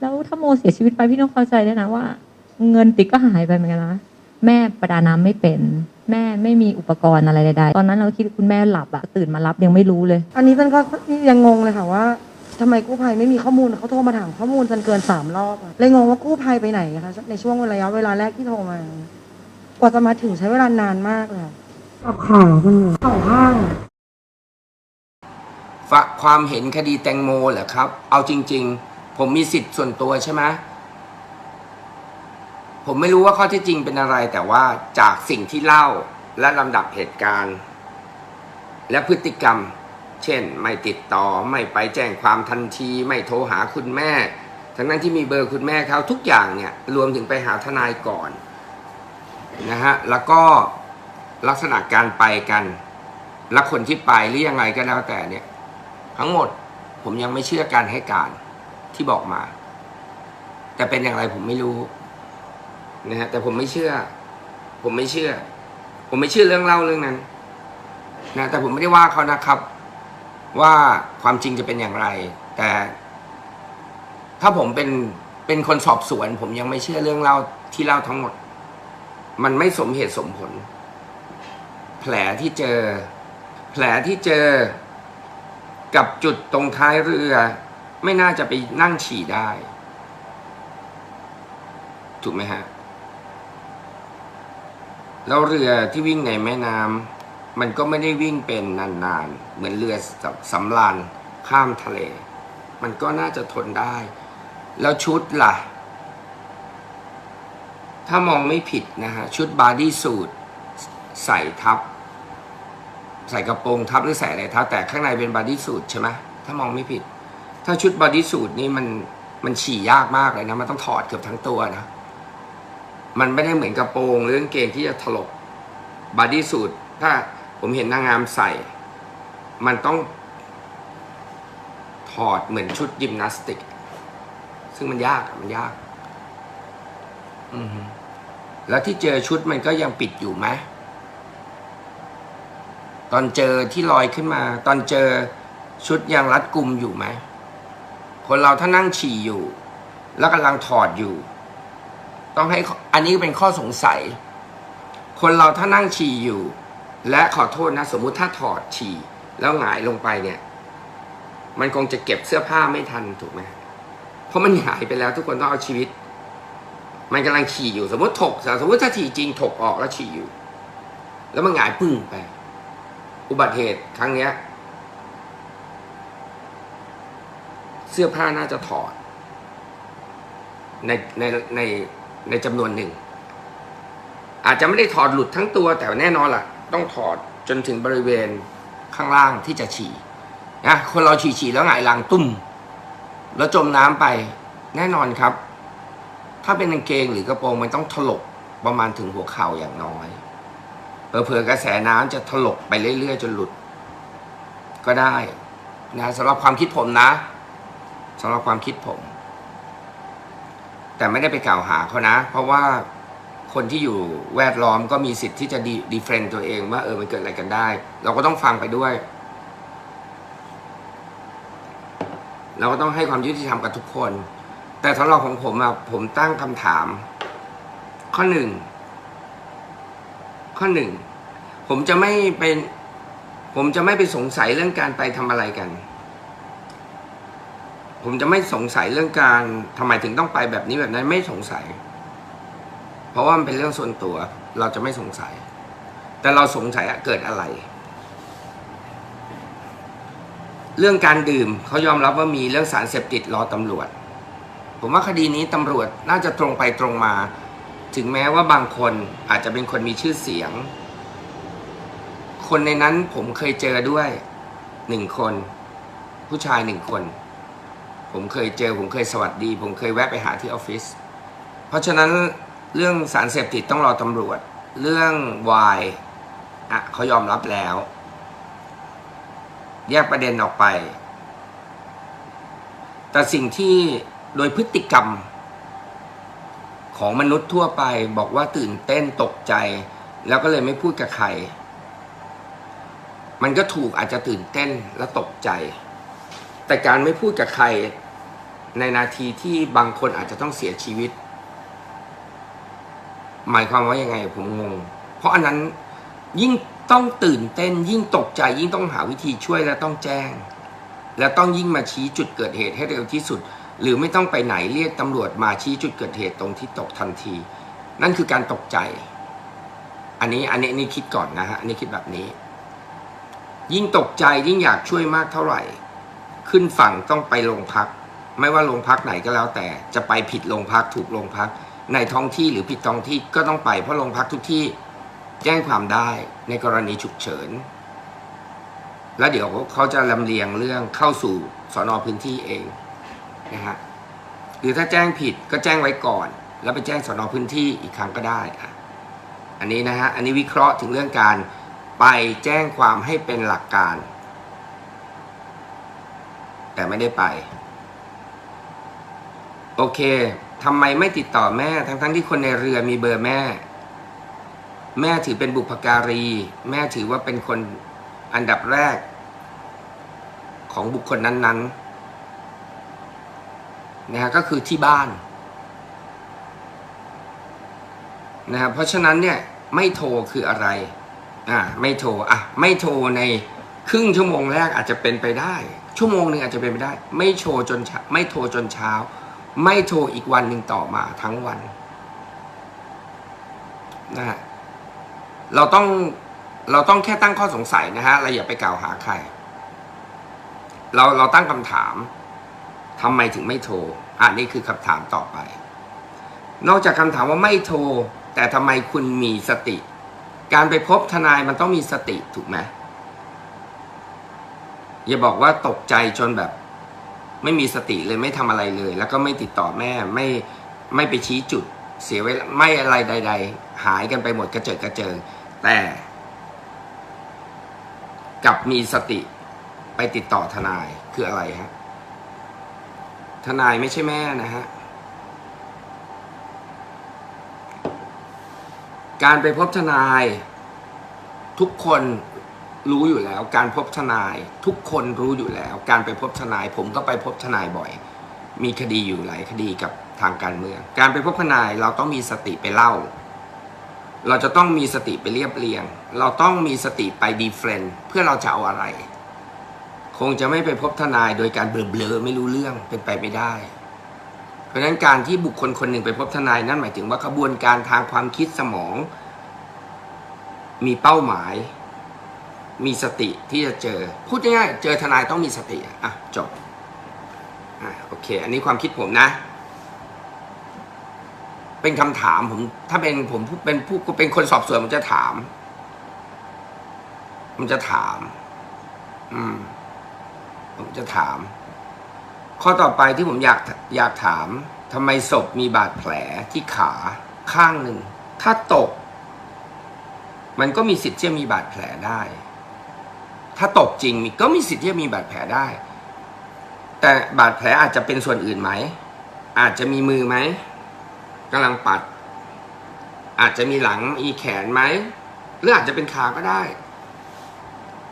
แล้วถ้าโมเสียชีวิตไปพี่ต้องเข้าใจด้วยนะว่า เงินติ๊กก็หายไปเหมือนกันนะแม่ประดาน้ำไม่เป็น แม่ไม่มีอุปกรณ์อะไรใดๆตอนนั้นเราคิดคุณแม่หลับอะตื่นมารับยังไม่รู้เลย อันนี้ฉันก็ยังงงเลยค่ะว่าทำไมกู้ภัยไม่มีข้อมูลเขาโทรมาถามข้อมูลจนเกินสามรอบอะเลยงงว่ากู้ภัยไปไหนคะในช่วงระยะเวลาแรกที่โทรมากว่าจะมาถึงใช้เวลานานมากเลยค่ะกับข่าวมันข่าวห้างฝากความเห็นคดีแตงโมเหรอครับ เอาจริง ๆ ผมมีสิทธิ์ส่วนตัวใช่ไหมผมไม่รู้ว่าข้อเที่จริงเป็นอะไร แต่ว่าจากสิ่งที่เล่าและลำดับเหตุการณ์ และพฤติกรรม เช่น ไม่ติดต่อไม่ไปแจ้งความทันที ไม่โทรหาคุณแม่ ทั้งนั้นที่มีเบอร์คุณแม่เขาทุกอย่างเนี่ยรวมถึงไปหาทนายก่อนนะฮะแล้วก็ลักษณะการไปกัน และคนที่ไปหรือยังไงก็แล้วแต่เนี่ย ทั้งหมดผมยังไม่เชื่อการให้การ ที่บอกมา แต่เป็นอย่างไรผมไม่รู้นะฮะแต่ผมไม่เชื่อ ผมไม่เชื่อ ผมไม่เชื่อเรื่องเล่าเรื่องนั้นนะแต่ผมไม่ได้ว่าเขานะครับ ว่าความจริงจะเป็นอย่างไร แต่ ถ้าผมเป็นเป็นคนสอบสวน ผมยังไม่เชื่อเรื่องเล่าที่เล่าทั้งหมด มันไม่สมเหตุสมผล แผลที่เจอ แผลที่เจอ กับจุดตรงท้ายเรือ ไม่น่าจะไปนั่งฉี่ได้ ถูกไหมฮะ แล้วเรือที่วิ่งในแม่น้ำมันก็ไม่ได้วิ่งเป็นนานๆ เหมือนเรือสำราญข้ามทะเล มันก็น่าจะทนได้ แล้วชุดล่ะ ถ้ามองไม่ผิดนะฮะ ชุดบาดี้สูทใส่ทับ ใส่กระโปรงทับหรือใส่อะไรทับแต่ข้างในเป็นบอดี้สูทใช่ไหมถ้ามองไม่ผิด ถ้าชุดบอดี้สูทนี่มันมันฉี่ยากมากเลยนะ มันต้องถอดเกือบทั้งตัวนะ มันไม่ได้เหมือนกระโปรงหรือกางเกงที่จะถลกบอดี้สูทถ้าผมเห็นนางงามใส่ มันต้องถอดเหมือนชุดยิมนาสติก ซึ่งมันยากอะมันยาก อือฮึแล้วที่เจอชุดมันก็ยังปิดอยู่ไหมตอนเจอที่ลอยขึ้นมา ตอนเจอชุดยังรัดกุมอยู่ไหม คนเราถ้านั่งฉี่อยู่ แล้วกำลังถอดอยู่ ต้องให้อันนี้เป็นข้อสงสัย คนเราถ้านั่งฉี่อยู่ และขอโทษนะ สมมุติถ้าถอดฉี่แล้วหงายลงไปเนี่ย มันคงจะเก็บเสื้อผ้าไม่ทันถูกไหมเพราะมันหายไปแล้วทุกคนต้องเอาชีวิต มันกำลังฉี่อยู่สมมติถกสมมติถ้าฉี่จริงถกออกแล้วฉี่อยู่ แล้วมันหงายปึ้งไป อุบัติเหตุครั้งเนี้ย เสื้อผ้าน่าจะถอด ในในในในจำนวนหนึ่ง อาจจะไม่ได้ถอดหลุดทั้งตัวแต่แน่นอนล่ะ ต้องถอดจนถึงบริเวณข้างล่างที่จะฉี่นะคนเราฉี่ฉี่แล้วหงายหลังตุ้ม แล้วจมน้ำไปแน่นอนครับ ถ้าเป็นกางเกงหรือกระโปรงมันต้องถลกประมาณถึงหัวเข่าอย่างน้อยเผลอกระแสน้ำจะถลกไปเรื่อยๆจนหลุด ก็ได้นะสำหรับความคิดผมนะำหรับความคิดผม แต่ไม่ได้ไปกล่าวหาเขานะ เพราะว่าคนที่อยู่แวดล้อมก็มีสิทธิ์ที่จะดีดีเฟรนตัวเองว่าเออมันเกิดอะไรกันได้ เราก็ต้องฟังไปด้วย เราก็ต้องให้ความยุติธรรมกับทุกคน แต่สำหรับของผมอะผมตั้งคำถาม ข้อหนึ่งข้อหนึ่งผมจะไม่เป็น ผมจะไม่ไปสงสัยเรื่องการไปทำอะไรกัน ผมจะไม่สงสัยเรื่องการทำไมถึงต้องไปแบบนี้แบบนั้นไม่สงสัย เพราะว่ามันเป็นเรื่องส่วนตัว เราจะไม่สงสัย แต่เราสงสัยเกิดอะไร เรื่องการดื่มเขายอมรับว่ามีเรื่องสารเสพติดรอตำรวจ ผมว่าคดีนี้ตำรวจน่าจะตรงไปตรงมา ถึงแม้ว่าบางคนอาจจะเป็นคนมีชื่อเสียง คนในนั้นผมเคยเจอด้วยหนึ่งคน ผู้ชายหนึ่งคน ผมเคยเจอ ผมเคยสวัสดี ผมเคยแวะไปหาที่ออฟฟิศเพราะฉะนั้นเรื่องสารเสพติดต้องรอตำรวจ เรื่องวายอะเขายอมรับแล้ว แยกประเด็นออกไป แต่สิ่งที่โดยพฤติกรรม ของมนุษย์ทั่วไปบอกว่าตื่นเต้นตกใจ แล้วก็เลยไม่พูดกับใคร มันก็ถูกอาจจะตื่นเต้นและตกใจ แต่การไม่พูดกับใคร ในนาทีที่บางคนอาจจะต้องเสียชีวิต หมายความว่ายังไงผมงง เพราะอันนั้นยิ่งต้องตื่นเต้น ยิ่งตกใจยิ่งต้องหาวิธีช่วยและต้องแจ้ง และต้องยิ่งมาชี้จุดเกิดเหตุให้เร็วที่สุด หรือไม่ต้องไปไหนเรียกตำรวจมาชี้จุดเกิดเหตุตรงที่ตกทันที นั่นคือการตกใจ อันนี้อันนี้นนี้คิดก่อนนะฮะอันนี้คิดแบบนี้ ยิ่งตกใจยิ่งอยากช่วยมากเท่าไหร่ ขึ้นฝั่งต้องไปโรงพัก ไม่ว่าโรงพักไหนก็แล้วแต่จะไปผิดโรงพักถูกโรงพัก ในท้องที่หรือผิดท้องที่ก็ต้องไปเพราะโรงพักทุกที่แจ้งความได้ในกรณีฉุกเฉิน แล้วเดี๋ยวเขาจะลำเลียงเรื่องเข้าสู่สอนอพื้นที่เองนะฮะหรือถ้าแจ้งผิดก็แจ้งไว้ก่อน แล้วไปแจ้งสอนอพื้นที่อีกครั้งก็ได้อะอันนี้นะฮะอันนี้วิเคราะห์ถึงเรื่องการไปแจ้งความให้เป็นหลักการ แต่ไม่ได้ไป โอเคทำไมไม่ติดต่อแม่ทั้งๆทที่คนในเรือมีเบอร์แม่ แม่ถือเป็นบุพการี แม่ถือว่าเป็นคนอันดับแรก ของบุคคลนั้นๆนะฮะก็คือที่บ้านนะฮะเพราะฉะนั้นเนี่ยไม่โทรคืออะไรอ่าไม่โทรอะไม่โทรในครึ่งชั่วโมงแรกอาจจะเป็นไปได้ ชั่วโมงหนึ่งอาจจะเป็นไปได้ ไม่โทรจนไม่โทรจนเช้า ไม่โทรอีกวันหนึ่งต่อมาทั้งวันนะฮะเราต้องเราต้องแค่ตั้งข้อสงสัยนะฮะเราอย่าไปกล่าวหาใคร เราเราตั้งคำถามทำไมถึงไม่โทรอะนี่คือคำถามต่อไป นอกจากคำถามว่าไม่โทร แต่ทำไมคุณมีสติ การไปพบทนายมันต้องมีสติถูกไหมอย่าบอกว่าตกใจจนแบบ ไม่มีสติเลยไม่ทำอะไรเลย แล้วก็ไม่ติดต่อแม่ไม่ไม่ไปชี้จุดเสียเวลาไม่อะไรใด ๆ หายกันไปหมดกระเจิดกระเจิง แต่กลับมีสติไปติดต่อทนายคืออะไรฮะทนายไม่ใช่แม่นะฮะการไปพบทนาย ทุกคน รู้อยู่แล้ว การพบทนาย ทุกคนรู้อยู่แล้ว การไปพบทนาย ผมก็ไปพบทนายบ่อย มีคดีอยู่หลายคดีกับทางการเมือง การไปพบทนายเราต้องมีสติไปเล่า เราจะต้องมีสติไปเรียบเรียง เราต้องมีสติไปดีเฟรนเพื่อเราจะเอาอะไร คงจะไม่ไปพบทนายโดยการเบลอๆไม่รู้เรื่องเป็นไปไม่ได้เพราะฉะนั้นการที่บุคคลคนหนึ่งไปพบทนายนั่นหมายถึงว่าขบวนการทางความคิดสมอง มีเป้าหมาย มีสติที่จะเจอ พูดง่ายๆเจอทนายต้องมีสติอะจบอะโอเค อันนี้ความคิดผมนะ เป็นคำถามผมถ้าเป็นผมเป็นผู้เป็นคนสอบสวนผมจะถาม ผมจะถาม อืม ผมจะถาม ข้อต่อไปที่ผมอยากอยากถามทำไมศพมีบาดแผลที่ขาข้างหนึ่ง ถ้าตก มันก็มีสิทธิ์ที่จะมีบาดแผลได้ ถ้าตกจริงมีก็มีสิทธิ์ที่จะมีบาดแผลได้ แต่บาดแผลอาจจะเป็นส่วนอื่นไหม อาจจะมีมือไหมกำลังปัด อาจจะมีหลังมีแขนไหมหรืออาจจะเป็นขาก็ได้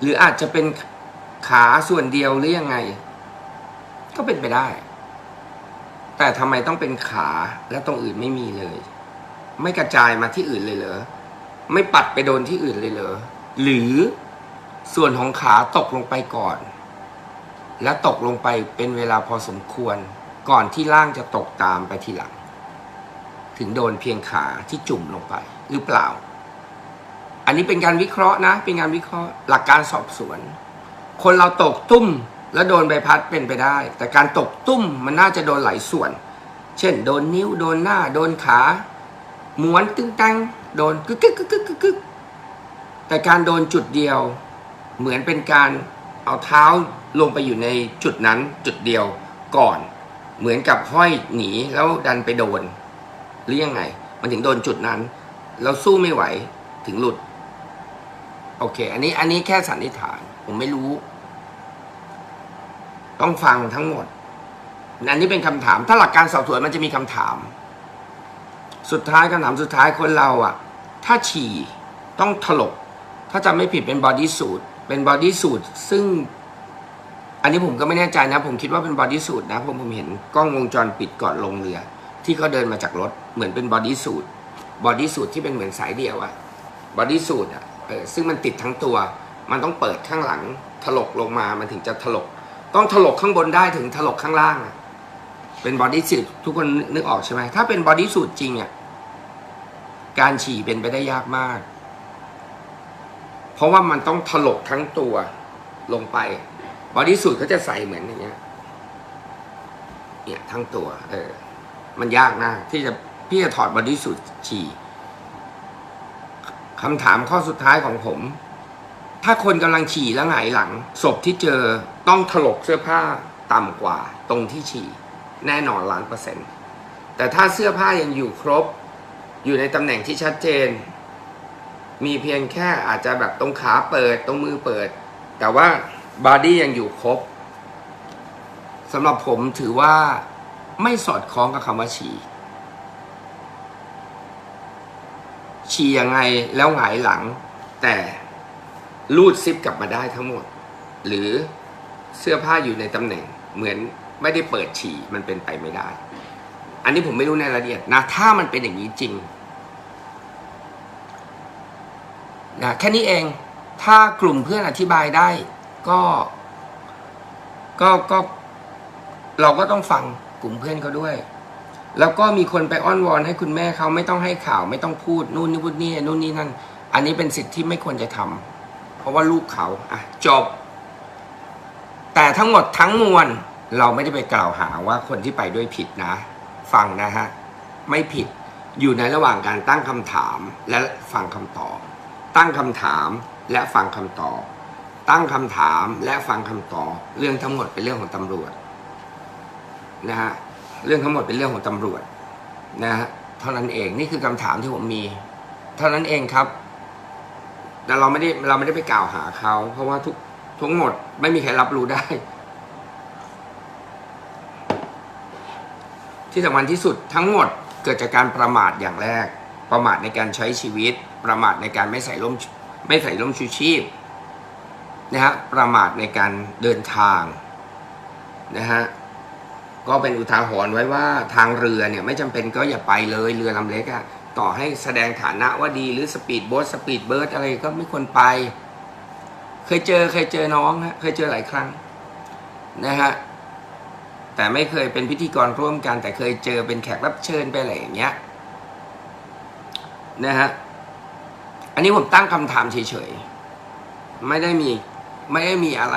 หรืออาจจะเป็นขาส่วนเดียวหรือยังไง ก็เป็นไปได้ แต่ทำไมต้องเป็นขาและตรงอื่นไม่มีเลย ไม่กระจายมาที่อื่นเลยเหรอไม่ปัดไปโดนที่อื่นเลยเหรอหรือ ส่วนของขาตกลงไปก่อน และตกลงไปเป็นเวลาพอสมควร ก่อนที่ร่างจะตกตามไปทีหลัง ถึงโดนเพียงขาที่จุ่มลงไปหรือเปล่า อันนี้เป็นการวิเคราะห์นะ เป็นการวิเคราะห์หลักการสอบสวน คนเราตกตุ้มแล้วโดนใบพัดเป็นไปได้ แต่การตกตุ้มมันน่าจะโดนหลายส่วน เช่น โดนนิ้วโดนหน้า โดนขาม้วนตึงตังโดนกึกกึกกึกกึกกึกกึกแต่การโดนจุดเดียว เหมือนเป็นการเอาเท้าลงไปอยู่ในจุดนั้นจุดเดียวก่อน เหมือนกับห้อยหนีแล้วดันไปโดน หรือยังไง มันถึงโดนจุดนั้น เราสู้ไม่ไหวถึงหลุด โอเค อันนี้อันนี้แค่สันนิษฐาน ผมไม่รู้ ต้องฟังทั้งหมด อันนี้เป็นคำถาม ถ้าหลักการสอบสวนมันจะมีคำถาม สุดท้ายคำถามสุดท้ายคนเราอะถ้าฉี่ต้องถลก ถ้าจำไม่ผิดเป็นบอดี้สูท เป็นบอดี้สูทซึ่ง อันนี้ผมก็ไม่แน่ใจนะ ผมคิดว่าเป็นบอดี้สูทนะผมผมเห็นกล้องวงจรปิดก่อนลงเรือ ที่เขาเดินมาจากรถเหมือนเป็นบอดี้สูทบอดี้สูทที่เป็นเหมือนสายเดียวอะบอดี้สูทอะเออซึ่งมันติดทั้งตัว มันต้องเปิดข้างหลังถลกลงมามันถึงจะถลก ต้องถลกข้างบนได้ถึงถลกข้างล่างอะเป็นบอดี้สูททุกคนนึกออกใช่ไหมถ้าเป็นบอดี้สูทจริงอะการฉี่เป็นไปได้ยากมาก เพราะว่ามันต้องถลกทั้งตัวลงไปบอดี้สูทเขาจะใส่เหมือนอย่างเงี้ย เนี่ยทั้งตัว เออ มันยากนะที่จะพี่จะถอดบอดี้สูทฉี่คำถามข้อสุดท้ายของผม ถ้าคนกำลังฉี่แล้วหงายหลัง ศพที่เจอต้องถลกเสื้อผ้าต่ำกว่า ตรงที่ฉี่ แน่นอนล้านเปอร์เซ็นต์แต่ถ้าเสื้อผ้ายังอยู่ครบ อยู่ในตำแหน่งที่ชัดเจน มีเพียงแค่อาจจะแบบตรงขาเปิดตรงมือเปิด แต่ว่าบอดี้ยังอยู่ครบสำหรับผมถือว่าไม่สอดคล้องกับคำว่าฉี่ฉี่ยังไงแล้วหงายหลัง แต่ลูดซิปกลับมาได้ทั้งหมด หรือเสื้อผ้าอยู่ในตำแหน่ง เหมือนไม่ได้เปิดฉี่มันเป็นไปไม่ได้ อันนี้ผมไม่รู้ในรายละเอียดนะ ถ้ามันเป็นอย่างนี้จริง นะแค่นี้เองถ้ากลุ่มเพื่อนอธิบายได้ก็ก็ก็เราก็ต้องฟังกลุ่มเพื่อนเขาด้วย แล้วก็มีคนไปอ้อนวอนให้คุณแม่เขาไม่ต้องให้ข่าว ไม่ต้องพูดนู่นนี่พูดนี่นู่นนี่นั่น อันนี้เป็นสิทธิ์ที่ไม่ควรจะทำเพราะว่าลูกเขาอะจบ แต่ทั้งหมดทั้งมวลเราไม่ได้ไปกล่าวหาว่าคนที่ไปด้วยผิดนะ ฟังนะฮะ ไม่ผิดอยู่ในระหว่างการตั้งคำถามและฟังคำตอบ ตั้งคำถามและฟังคำตอบ ตั้งคำถามและฟังคำตอบ เรื่องทั้งหมดเป็นเรื่องของตำรวจนะฮะเรื่องทั้งหมดเป็นเรื่องของตำรวจนะฮะเท่านั้นเองนี่คือคำถามที่ผมมี เท่านั้นเองครับ แต่เราไม่ได้เราไม่ได้ไปกล่าวหาเขา เพราะว่าทุกทั้งหมดไม่มีใครรับรู้ได้ ที่สำคัญที่สุดทั้งหมดเกิดจากการประมาทอย่างแรก ประมาทในการใช้ชีวิต ประมาทในการไม่ใส่ร่มไม่ใส่ร่มชูชีพนะฮะประมาทในการเดินทางนะฮะก็เป็นอุทาหรณ์ไว้ว่าทางเรือเนี่ยไม่จำเป็นก็อย่าไปเลยเรือลำเล็กอะต่อให้แสดงฐานะว่าดีหรือสปีดโบ๊ทสปีดเบิร์ดอะไรก็ไม่ควรไป เคยเจอเคยเจอน้องฮะเคยเจอหลายครั้งนะฮะแต่ไม่เคยเป็นพิธีกรร่วมกัน แต่เคยเจอเป็นแขกรับเชิญไปอะไรอย่างเงี้ย นะฮะ อันนี้ผมตั้งคำถามเฉยๆ ไม่ได้มี ไม่ได้มีอะไร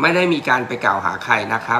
ไม่ได้มีการไปกล่าวหาใครนะครับ